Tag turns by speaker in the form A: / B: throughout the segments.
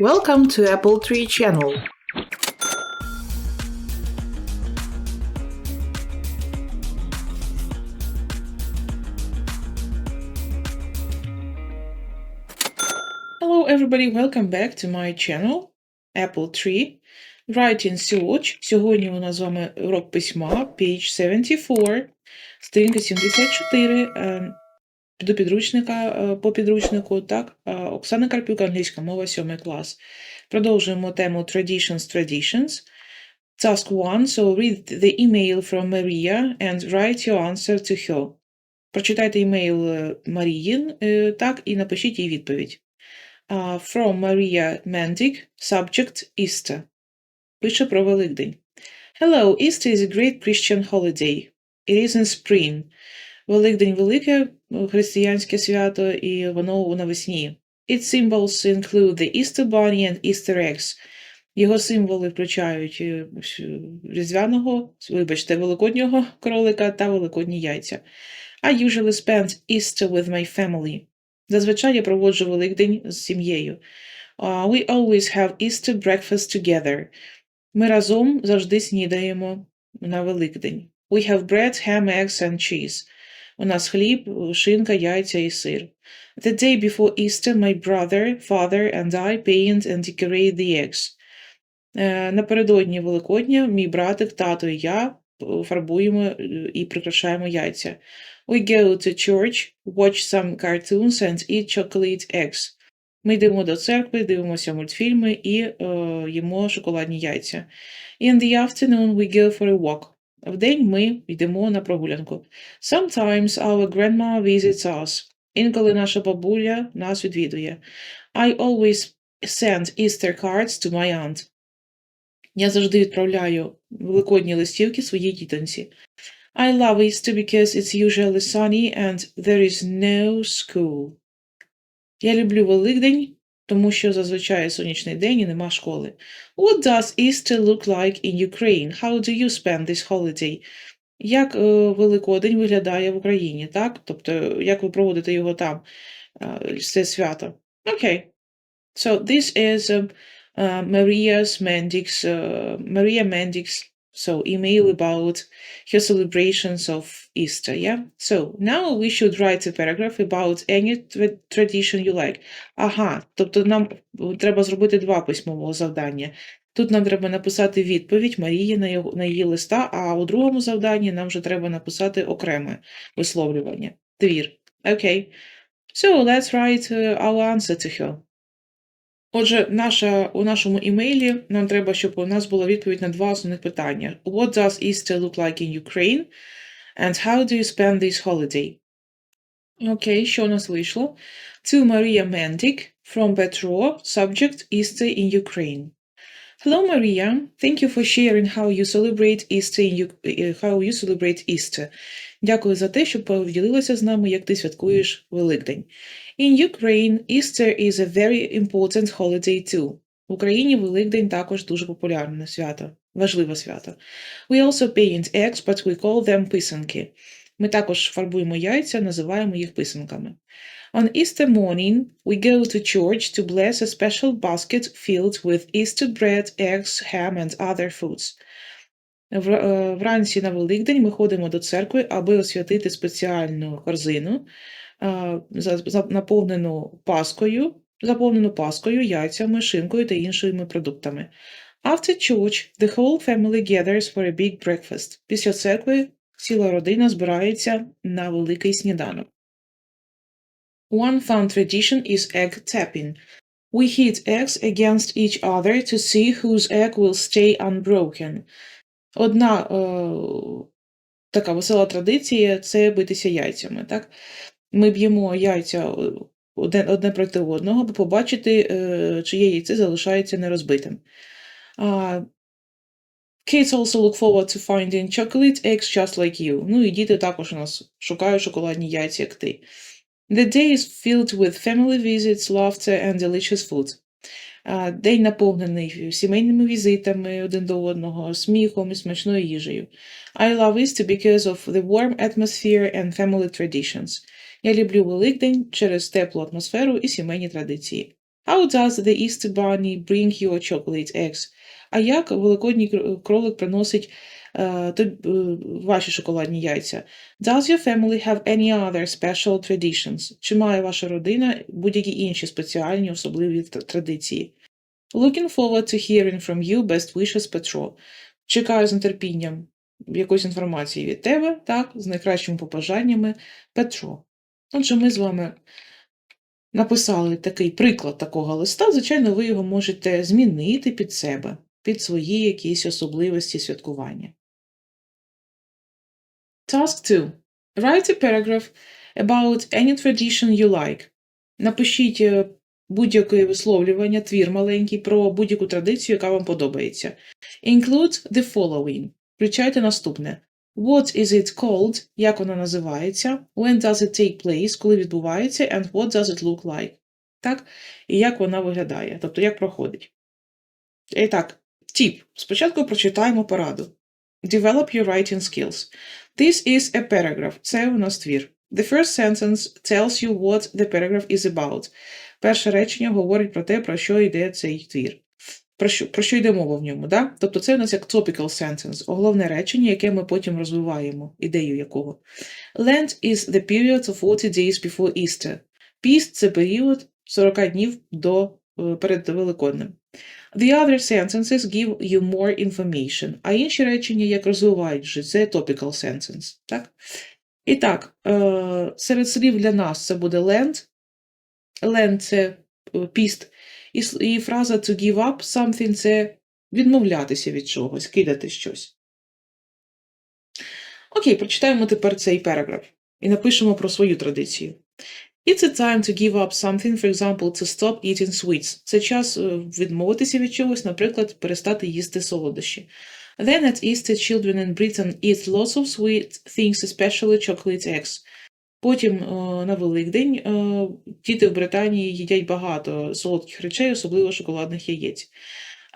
A: Welcome to Apple Tree Channel. Hello everybody, welcome back to my channel Apple Tree. Writing Search. Сьогодні у нас з вами урок письма, page 74, сторінка 74, е, До підручника, е, по підручнику, так, е, Оксана Карпюк, англійська мова, 7 клас. Продовжуємо тему Traditions, Traditions. Task 1. So read the email from Maria and write your answer to her. Прочитайте імейл е, Марії, так, і напишіть їй відповідь. From Maria Mendig, subject Easter. Пише про Великдень. Hello, Easter is a great Christian holiday. It is in spring. Великдень велике християнське свято, і воно навесні. Its symbols include the Easter bunny and Easter eggs. Його символи включають е, різдвяного, вибачте, великоднього кролика та великодні яйця. I usually spend Easter with my family. Зазвичай я проводжу Великдень з сім'єю. Uh, we always have Easter breakfast together. Ми разом завжди снідаємо на Великдень. We have bread, ham, eggs and cheese. У нас хліб, шинка, яйця і сир. The day before Easter, my brother, father and I paint and decorate the eggs. Е, Напередодні Великодня мій братик, тато і я фарбуємо е, і прикрашаємо яйця. We go to church, watch some cartoons and eat chocolate eggs. Ми йдемо до церкви, дивимося мультфільми і е, їмо шоколадні яйця. In the afternoon we go for a walk. Вдень ми йдемо на прогулянку. Sometimes our grandma visits us. Інколи наша бабуля нас відвідує. I always send Easter cards to my aunt. Я завжди відправляю великодні листівки своїй тітоньці. I love Easter because it's usually sunny and there is no school. Я люблю Великдень, тому що зазвичай сонячний день і нема школи. What does Easter look like in Ukraine? How do you spend this holiday? Як е, Великодень виглядає в Україні, так? Тобто, як ви проводите його там, е, це свято? Окей. So this is uh, Maria's Mendix, Maria Mendix, so email about her celebrations of Easter, yeah? So now we should write a paragraph about any tra- tradition you like. Ага, тобто нам треба зробити два письмового завдання. Тут нам треба написати відповідь Марії на, його, на її листа, а у другому завданні нам вже треба написати окреме висловлювання. Твір. Окей. So let's write uh, our answer to her. Отже, наша, у нашому імейлі нам треба, щоб у нас була відповідь на два основних питання. What does Easter look like in Ukraine? And how do you spend this holiday? Окей, що у нас вийшло? To Maria Mendik from Petro, subject Easter in Ukraine. Hello, Maria. Thank you for sharing how you celebrate Easter in U- е, how you celebrate Easter. Дякую за те, що поділилася з нами, як ти святкуєш Великдень. In Ukraine, Easter is a very important holiday too. В Україні Великдень також дуже популярне свято, важливе свято. We also paint eggs, but we call them писанки. Ми також фарбуємо яйця, називаємо їх писанками. On Easter morning, we go to church to bless a special basket filled with Easter bread, eggs, ham and other foods. Е, Вранці на Великдень ми ходимо до церкви, аби освятити спеціальну корзину, е, наповнену паскою, заповнену паскою, яйцями, шинкою та іншими продуктами. After church, the whole family gathers for a big breakfast. Після церкви ціла родина збирається на великий сніданок. One fun tradition is egg tapping. We hit eggs against each other to see whose egg will stay unbroken. Одна е, така весела традиція це битися яйцями. Так? Ми б'ємо яйця е, одне, одне проти одного, аби побачити, е, чиє яйце залишається нерозбитим. А, Kids also look forward to finding chocolate eggs just like you. Ну і діти також у нас шукають шоколадні яйця, як ти. The day is filled with family visits, laughter and delicious food. День наповнений сімейними візитами один до одного, сміхом і смачною їжею. I love Easter because of the warm atmosphere and family traditions. Я люблю Великдень через теплу атмосферу і сімейні традиції. How does the Easter Bunny bring your chocolate eggs? А як великодній кролик приносить ваші шоколадні яйця? Does your family have any other special traditions? Чи має ваша родина будь-які інші спеціальні особливі традиції? Looking forward to hearing from you. Best wishes, Petro. Чекаю з нетерпінням якоїсь інформації від тебе, так, з найкращими побажаннями, Петро. Отже, ми з вами написали такий приклад такого листа. Звичайно, ви його можете змінити під себе, під свої якісь особливості святкування. Task 2. Write a paragraph about any tradition you like. Напишіть е, будь-яке висловлювання, твір маленький про будь-яку традицію, яка вам подобається. Include the following. Включайте наступне. What is it called? Як вона називається? When does it take place? Коли відбувається? And what does it look like? Так? І як вона виглядає? Тобто, як проходить. І так, тіп. Спочатку прочитаємо пораду. Develop your writing skills. This is a paragraph. Це у нас твір. The first sentence tells you what the paragraph is about. Перше речення говорить про те, про що йде цей твір. Про що, про що йде мова в ньому, да? Тобто це у нас як topical sentence, головне речення, яке ми потім розвиваємо, ідею якого. Lent is the period of 40 days before Easter. Піст – це період 40 днів до, е, перед Великоднем. The other sentences give you more information. А інші речення, як розвивають вже, це topical sentence. Так? І так, е, серед слів для нас це буде Lent. Lent – це е, піст. І фраза to give up something – це відмовлятися від чогось, кидати щось. Окей, прочитаємо тепер цей параграф і напишемо про свою традицію. It's a time to give up something, for example, to stop eating sweets. Це час е, відмовитися від чогось, наприклад, перестати їсти солодощі. Then at Easter, children in Britain eat lots of sweet things, especially chocolate eggs. Потім е, на Великдень е, діти в Британії їдять багато солодких речей, особливо шоколадних яєць.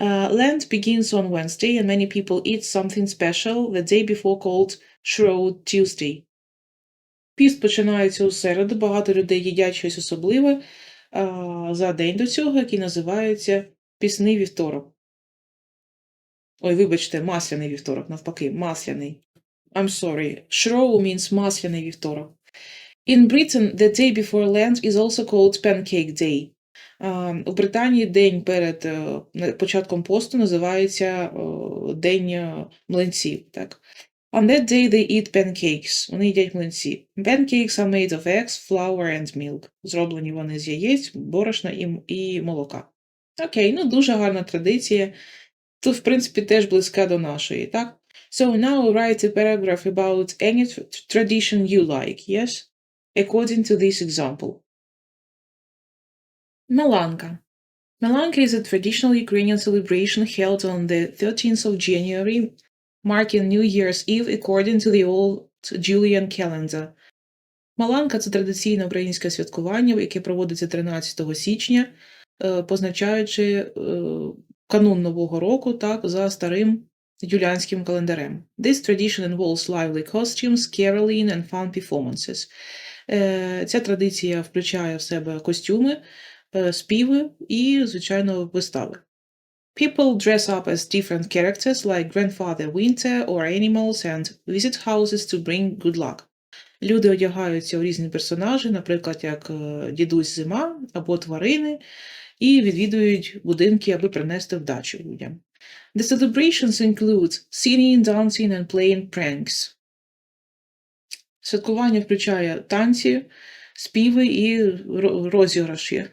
A: Uh, Lent begins on Wednesday, and many people eat something special the day before called Shrove Tuesday. Піст починається у середу, багато людей їдять щось особливе за день до цього, який називається Пісний вівторок. Ой, вибачте, масляний вівторок, навпаки, масляний. I'm sorry. Shrove means масляний вівторок. In Britain, the day before Lent is also called Pancake Day. У Британії день перед е, початком посту називається День е, млинців. Так? On that day they eat pancakes. Вони їдять млинці. Pancakes are made of eggs, flour and milk. Зроблені вони з яєць, борошна і, м- і молока. Окей, ну дуже гарна традиція. Тут, в принципі, теж близька до нашої, так? So now write a paragraph about any tr- tradition you like, yes? According to this example. Melanka. Melanka is a traditional Ukrainian celebration held on the 13th of January, marking New Year's Eve according to the old Julian calendar. Маланка це традиційне українське святкування, яке проводиться 13 січня, е, позначаючи е, канун Нового року так, за старим юліанським календарем. This tradition involves lively costumes, caroling and fun performances. Е, Ця традиція включає в себе костюми, співи і, звичайно, вистави. People dress up as different characters like Grandfather Winter or animals and visit houses to bring good luck. Люди одягаються у різні персонажі, наприклад, як е, дідусь зима або тварини, і відвідують будинки, аби принести вдачу людям. The celebrations include singing, dancing and playing pranks. Святкування включає танці, співи і розіграші.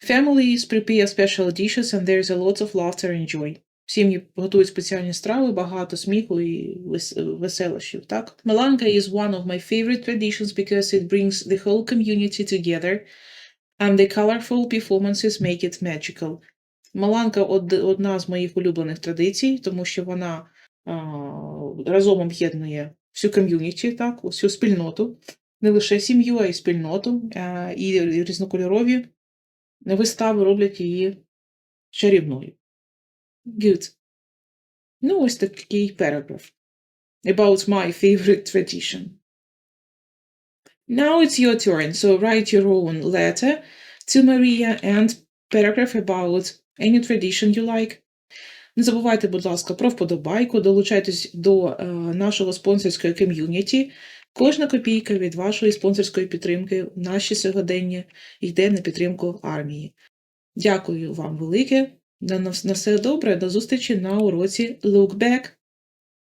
A: Families prepare special dishes and there is a lot of laughter and joy. Сім'ї готують спеціальні страви, багато сміху і вес- веселощів. Так? Melanka is one of my favorite traditions because it brings the whole community together and the colorful performances make it magical. Маланка од- одна з моїх улюблених традицій, тому що вона а, разом об'єднує всю ком'юніті, так, всю спільноту, не лише сім'ю, а й спільноту, а, і різнокольорові вистави роблять її чарівною. Good. Ну, ось такий параграф. About my favorite tradition. Now it's your turn, so write your own letter to Maria and paragraph about any tradition you like. Не забувайте, будь ласка, про вподобайку, долучайтесь до е, нашого спонсорської ком'юніті. Кожна копійка від вашої спонсорської підтримки в наші сьогодення йде на підтримку армії. Дякую вам велике. На, все добре. До зустрічі на уроці Look Back.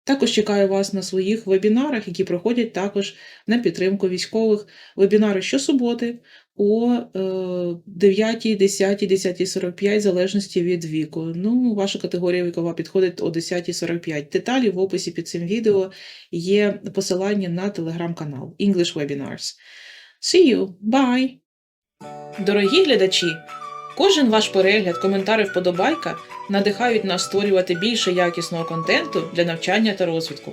A: Також чекаю вас на своїх вебінарах, які проходять також на підтримку військових. Вебінари щосуботи о е, 9, 10, 10.45, в залежності від віку. Ну, ваша категорія вікова підходить о 10.45. Деталі в описі під цим відео є посилання на телеграм-канал English Webinars. See you! Bye! Дорогі глядачі! Кожен ваш перегляд, коментар вподобайка надихають нас створювати більше якісного контенту для навчання та розвитку.